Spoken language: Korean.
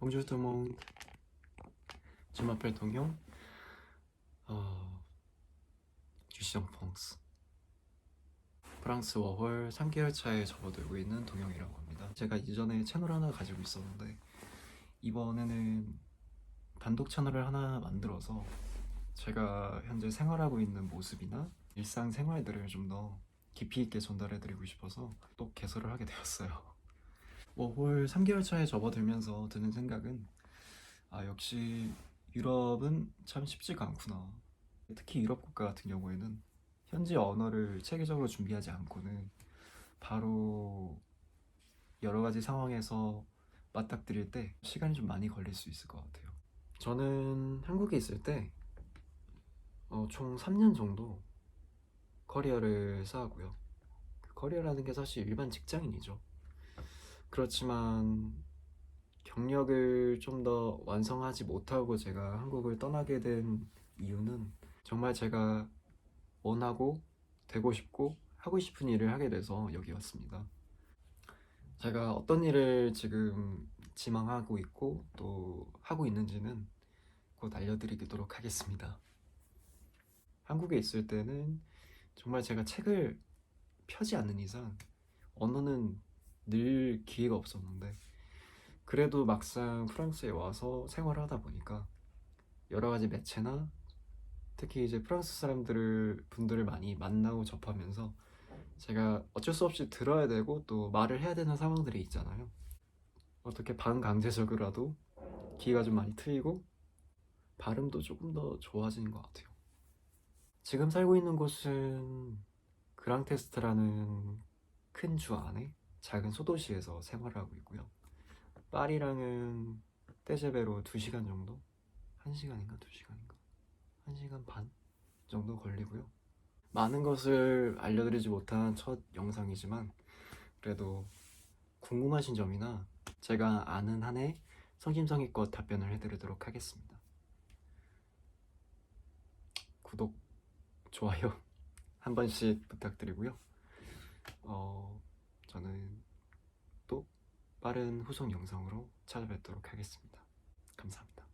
Bonjour tout le monde. Je m'appelle Dongyong. 어, je suis en France. 프랑스 워홀 3개월 차에 접어들고 있는 동영이라고 합니다. 제가 이전에 채널 하나 가지고 있었는데 이번에는 단독 채널을 하나 만들어서 제가 현재 생활하고 있는 모습이나 일상 생활들을 좀 더 깊이 있게 전달해드리고 싶어서 또 개설을 하게 되었어요. 워홀 3개월 차에 접어들면서 드는 생각은 아 역시 유럽은 참 쉽지가 않구나. 특히 유럽 국가 같은 경우에는 현지 언어를 체계적으로 준비하지 않고는 바로 여러 가지 상황에서 맞닥뜨릴 때 시간이 좀 많이 걸릴 수 있을 것 같아요. 저는 한국에 있을 때 어, 총 3년 정도 커리어를 쌓았고요. 그 커리어라는 게 사실 일반 직장인이죠. 그렇지만 경력을 좀 더 완성하지 못하고 제가 한국을 떠나게 된 이유는 정말 제가 원하고 되고 싶고 하고 싶은 일을 하게 돼서 여기 왔습니다. 제가 어떤 일을 지금 지망하고 있고 또 하고 있는지는 곧 알려드리도록 하겠습니다. 한국에 있을 때는 정말 제가 책을 펴지 않는 이상 언어는 늘 기회가 없었는데 그래도 막상 프랑스에 와서 생활을 하다 보니까 여러 가지 매체나 특히 이제 프랑스 사람들을 분들을 많이 만나고 접하면서 제가 어쩔 수 없이 들어야 되고 또 말을 해야 되는 상황들이 있잖아요. 어떻게 반강제적으로라도 귀가 좀 많이 트이고 발음도 조금 더 좋아지는 것 같아요. 지금 살고 있는 곳은 그랑테스트라는 큰 주 안에 작은 소도시에서 생활을 하고 있고요. 파리랑은 떼제베로 2시간 정도? 1시간인가 2시간인가? 1시간 반 정도 걸리고요. 많은 것을 알려드리지 못한 첫 영상이지만 그래도 궁금하신 점이나 제가 아는 한에 성심성의껏 답변을 해드리도록 하겠습니다. 구독, 좋아요 한 번씩 부탁드리고요. 어, 저는 또 빠른 후속 영상으로 찾아뵙도록 하겠습니다. 감사합니다.